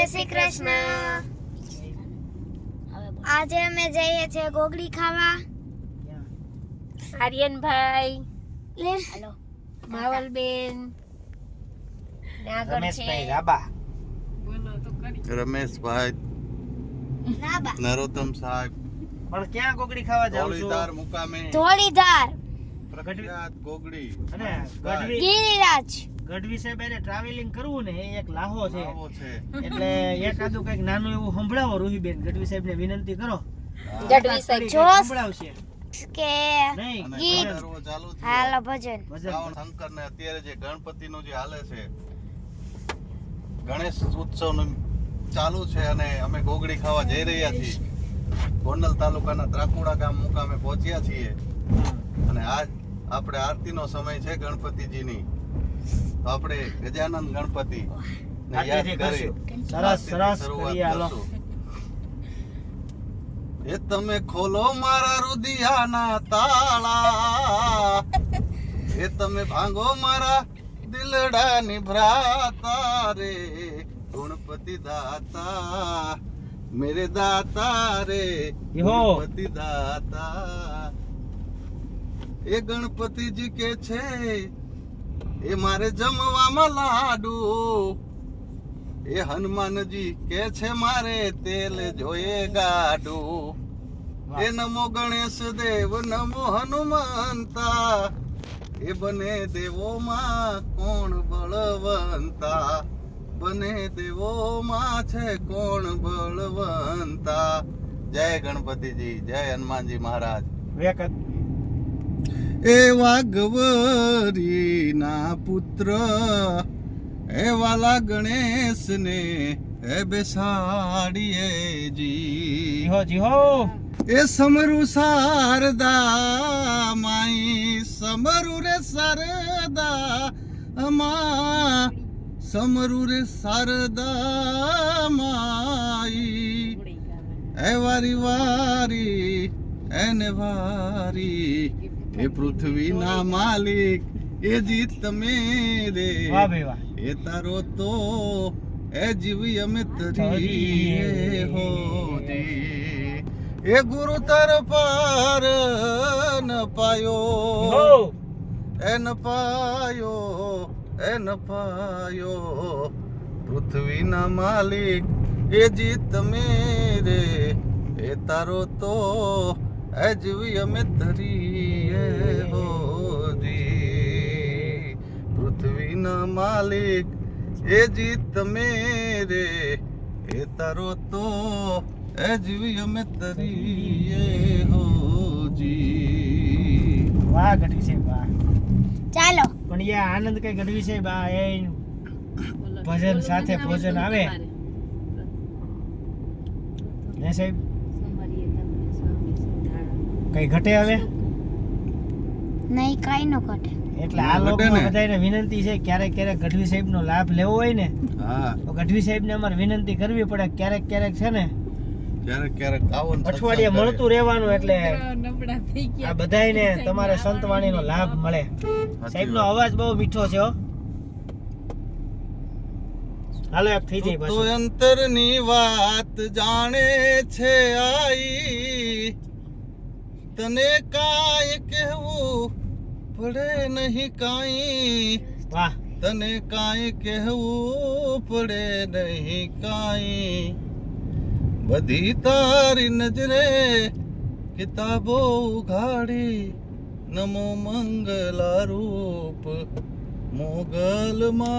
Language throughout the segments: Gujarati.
જય શ્રી કૃષ્ણ. આજે અમે જઈએ છીએ ગોગડી ખાવા. આર્યનભાઈ. લે. માવલબેન. ને આગળ રમેશભાઈ છે. રાબા. રમેશભાઈ. નરોત્તમ સાહેબ. પણ ક્યાં ગોગડી ખાવા જાવ છો? ધોળીધાર મુકામે. ધોળીધાર. પ્રગટ ગોગડી અને ગઢવી. ગિરિરાજ. ગઢવી સાહેબ એને ટ્રાવેલિંગ કરવું ને એ એક લાહો છે. એટલે એકાદું કંઈક નાનું એવું સંભળાવો રૂહીબેન ગઢવી સાહેબ ને વિનંતી કરો. ગઢવી સાહેબ જો સંભળાવશે. કે ગીત. હાલો ભજન. ભજન. શંકર ને અત્યારે જે ગણપતિ નું જે હાલે છે ગણેશ ઉત્સવનું ચાલુ છે અને અમે ગોગડી ખાવા જઈ રહ્યા છીએ. ગોંડલ તાલુકાના ત્રાકુડા ગામ મુકામે પહોંચ્યા છીએ. અને આજ આપણે આરતીનો સમય છે ગણપતિજીની. તો આપણે ગજાનંદ ગણપતિ. સરસ સરસ. એ તમે ખોલો મારા રુધિયાના તાળા. એ તમે ભાંગો મારા દિલડા ભ્રાતા રે ગણપતિ દાતા મેરે દાતા રે ગણપતિ દાતા. એ ગણપતિજી કે છે એ મારે જમવામાં લાડુ. એ હનુમાનજી કે છે મારે તેલ જોઈએ ગાડું. એ નમો ગણેશ દેવ નમો હનુમંતા. એ બને દેવોમાં કોણ બળવંતા? બને દેવોમાં છે કોણ બળવંતા? જય ગણપતિજી જય હનુમાનજી મહારાજ. વેક એ વાઘવરી ના પુત્ર એ વાલા ગણેશ ને એ બેસાડીએ જી. જીહો જીહો. એ સમરુ શારદા માઈ સમરુ રે શારદા અમા સમરુ રે શારદા માઈ. એ વારી વારી એને વારી એ પૃથ્વીના માલિક એ જીત તમે રે. એ તારો તો એ જીવી અમે તરી હો એ ગુરુ તર પાર ન પાયો. એન પાયો એન ન પાયો. પૃથ્વીના માલિક એ જીત તમે રે. એ તારો તો એ જીવી અમે ધરીએ હો જી. પૃથ્વીના માલિક એ જીત તમે રે. એ તારો તો એ જીવી અમે તરીએ હો જી. વાહ ગઢવી છે વાહ. ચાલો. પણ એ આનંદ કઈ ગઢવી છે બા? એ ભજન સાથે ભોજન આવે? ને સાહેબ? કઈ ઘટે હવે? નહીં કઈ નો ઘટે. એટલે આ ને. બધાને વિનંતી છે ક્યારેક ક્યારેક ગઢવી સાહેબ નો લાભ લેવો હોય ને હા. તો ગઢવી સાહેબ ને અમારે વિનંતી કરવી પડે ક્યારેક ક્યારેક છે ને ક્યારેક ક્યારેક આવો અઠવાડિયે મળતું રહેવાનું એટલે આ બધાયને તમારે સંતવાણી નો લાભ મળે. સાહેબ નો અવાજ બહુ મીઠો છે હો. હાલો એક થઈ જાય તો અંતરની વાત જાણે છે આઈ. તને કાંઈ કહેવું પડે નહીં કાંઈ. વાહ. તને કાંઈ કહેવું પડે નહીં કાંઈ. બધી તારી નજરે કિતાબો ઉઘાડી નમો મંગલા રૂપ મોગલમાં.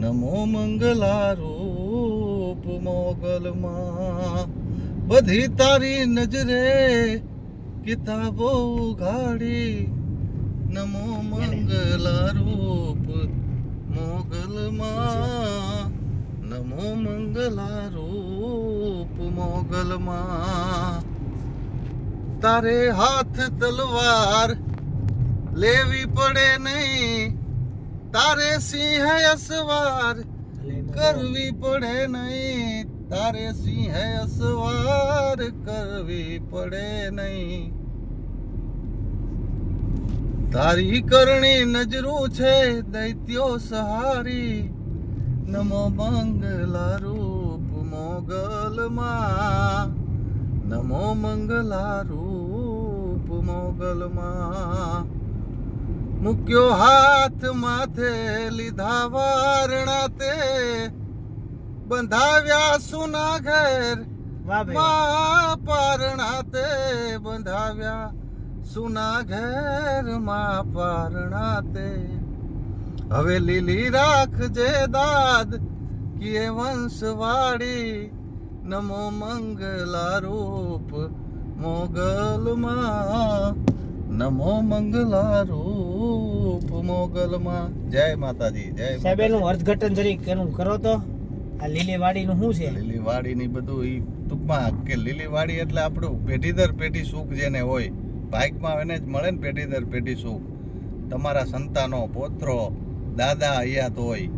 નમો મંગલા રૂપ મોગલમાં. બધી તારી નજરે કિતાબો ઉઘાડી. નમો મંગલા રૂપ મોગલમાં. નમો મંગલા રૂપ મોગલમાં. તારે હાથ તલવાર લેવી પડે નહીં. તારે સિંહ અસવાર કરવી પડે નહીં. તારે સિંહ અસવાર કરવી પડે નહીં. તારી કરણી નજરું છે દૈત્યો સહારી. નમો મંગલા રૂપ મોગલમાં. નમો મંગલા રૂપ મોગલમાં. મૂક્યો હાથ માથે લીધા વારણા તે. બંધાવ્યા સુના ઘેર ભાઈ પારણા તે બંધાવ્યા સુના ઘેરમાં પારણા તે. હવે લીલી રાખજે દાદ કીએ વંશવાળી નમો મંગલા રૂપ મોગલમાં નમો મંગલા રૂપ મોગલમાં. જય માતાજી જય સાહેબ એનું અર્થઘટન જરીક એનું કરો તો. આ લીલી વાડીનું શું છે? લીલી ની બધું ઈ ટૂંકમાં કે લીલી એટલે આપણું પેઢી પેઢી સુખ જેને હોય, બાઇકમાં એને જ મળે ને પેઢી પેઢી સુખ. તમારા સંતાનો, પોત્રો, દાદા હયાત હોય,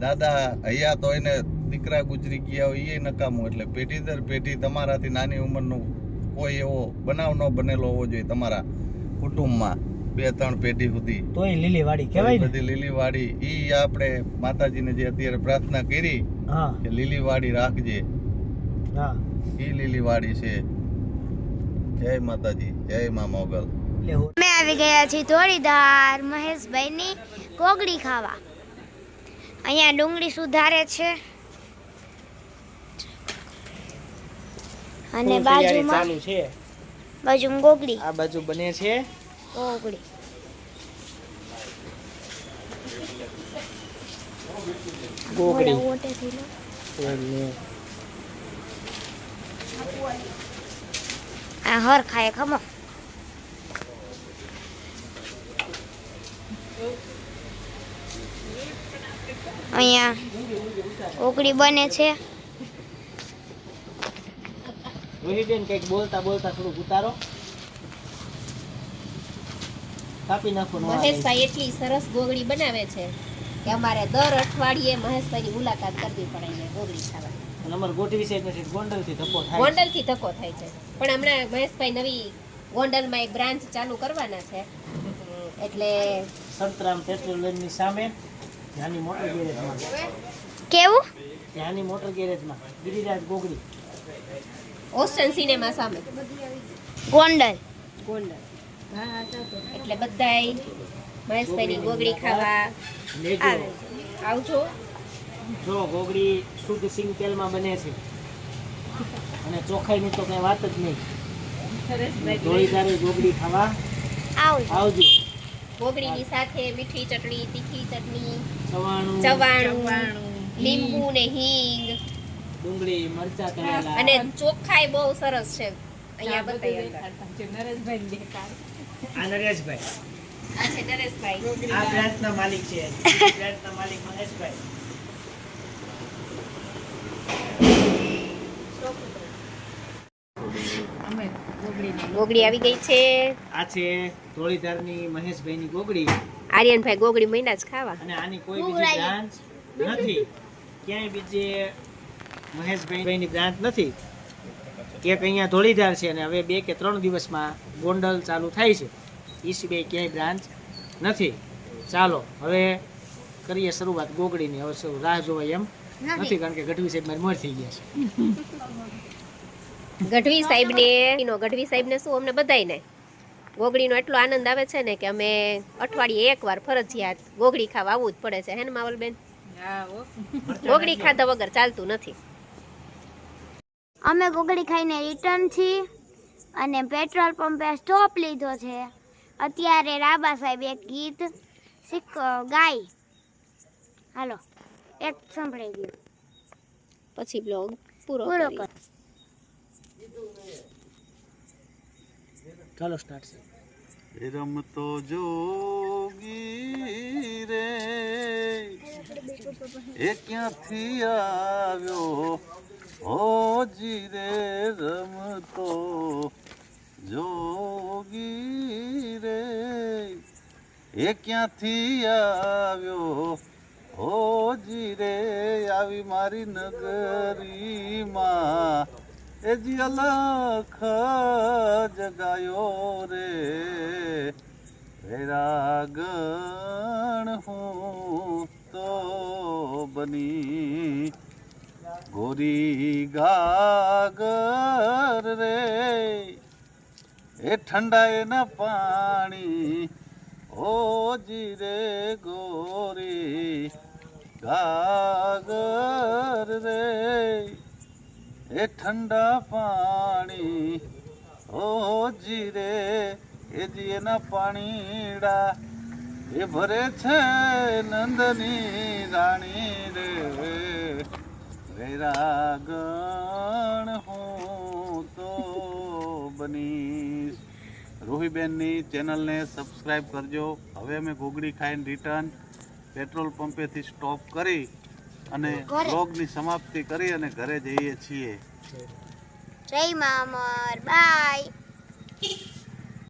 દાદા હયાત હોય ને દીકરા ગુજરી ગયા હોય એ નકામું. એટલે પેઢી દર પેઢી તમારાથી નાની ઉંમરનું કોઈ એવો બનાવ ન બનેલો હોવો જોઈએ તમારા કુટુંબમાં. બે ત્રણ પેઢી સુધી. તોય લીલી વાડી કહેવાય બધી લીલી વાડી ઈ આપણે માતાજીને જે અત્યારે પ્રાર્થના કરી હા. કે લીલી વાડી રાખજે. હા. ઈ લીલી વાડી છે. જય માતાજી જય મા મોગલ. અમે આવી ગયા છીએ ધોળીધાર મહેશભાઈની કોગડી ખાવા. અહીંયા ડુંગળી સુધારે છે. અને બાજુમાં ચાલુ છે. બાજુમાં ગોગડી આ બાજુ બને છે. કોગડી ગોગડી ઓટેથી લો. આ હર ખાય ખમો અહીંયા ઓગળી બને છે રોહિતબેન કંઈક બોલતા બોલતા થોડુંક ઉતારો કાપી નાખવાનું મહેશભાઈ એટલી સરસ ગોગડી બનાવે છે કે અમારે દર અઠવાડિયે મહેશભાઈની મુલાકાત કરવી પડે છે ગોગડી ખાવા અને અમારે ગોઠવી સાઈડ નથી ગોંડલથી ધક્કો થાય ગોંડલથી ધક્કો થાય છે. પણ હમણાં મહેશભાઈ નવી ગોંડલમાં એક બ્રાન્ચ ચાલુ કરવાના છે. એટલે સંતરામ પેટ્રોલની સામે ત્યાંની મોટર ગેરેજમાં. કેવું? નાની મોટર ગેરેજમાં. ગિરિરાજ ગોગડી ઓસ્ટન સિનેમા સામે. ગોંડલ. ગોંડલ. એટલે બધાય મહેશભાઈની ગોગડી ખાવા આવે. આવજો જો ગોગડી શુદ્ધ સિંગ તેલમાં બને છે. અને ચોખાઈની તો કઈ વાત જ નહીં. ધોળીધારી ગોગડી ખાવા આવજો. ગોગડીની સાથે મીઠી ચટણી તીખી ચટણી ચવાણું લીંબુ ને હિંગ. ડુંગળી મરચા તળેલા અને ચોખ્ખાઈ બહુ સરસ છે. અહીંયા બતાવી અંદર. આ નરેશભાઈ. આ છે નરેશભાઈ. આ બ્રાન્ચના માલિક છે બ્રાન્ચના માલિક મહેશભાઈ. ગોગડી આવી ગઈ છે. આ છે ધોળીધારની મહેશભાઈની ગોગડી. આર્યનભાઈ ગોગડી મહિના જ ખાવા. અને આની કોઈ બીજી બ્રાન્ચ નથી. ક્યાંય બીજે મહેશભાઈની બ્રાન્ચ નથી. એક અહીંયા ધોળીધાર છે અને હવે બે કે ત્રણ દિવસમાં ગોંડલ ચાલુ થાય છે. એ સિવાય ક્યાંય બ્રાન્ચ નથી. ચાલો હવે કરીએ શરૂઆત ગોગડીની. હવે શું રાહ જોવાય એમ નથી કારણ કે ગઢવી સાહેબ મારી મોર થઈ ગયા છે. ગઢવી સાહેબને ગઢવી સાહેબને શું અમને બધાયને? ગોગડીનો એટલો આનંદ આવે છે ને કે અમે અઠવાડિયે એકવાર ફરજિયાત ગોગડી ખાવા આવવું જ પડે છે. હે ને માવલબેન? ગોગડી ખાધા વગર ચાલતું નથી. અમે ગોગડી ખાઈને રિટર્ન છીએ અને પેટ્રોલ પંપે સ્ટોપ લીધો છે. અત્યારે રાબા સાહેબ એક ગીત શીખ ગાય. હાલો એક સંભળાઈ ગયું. પછી બ્લોગ પૂરો પૂરો. કર. ચાલો સ્ટાર્ટ છે. રમતો જોગી રે. એ ક્યાંથી આવ્યો? રે રમતો જોગી રે એ ક્યાંથી આવ્યો? હોજી રે આવી મારી નગરીમાં. એ જી અલખ જગાયો રે. વેરાગણ હું તો બની ગોરી ગાગર રે. એ ઠંડા ના પાણી ઓ જી રે ગોરી ગાગર રે. એ ઠંડા પાણી ઓ જી રે. એ જી એના પાણીડા એ ભરે છે નંદની રાણી રે. વૈરાગણ હું તો બનીશ. રોહીબેનની ચેનલને સબસ્ક્રાઈબ કરજો. હવે અમે ઘોગડી ખાઈને રિટર્ન પેટ્રોલ પંપેથી સ્ટોપ કરી અને રોગની બ્લોગની સમાપ્તિ કરી અને ઘરે જઈએ છીએ. જય મામર. બાય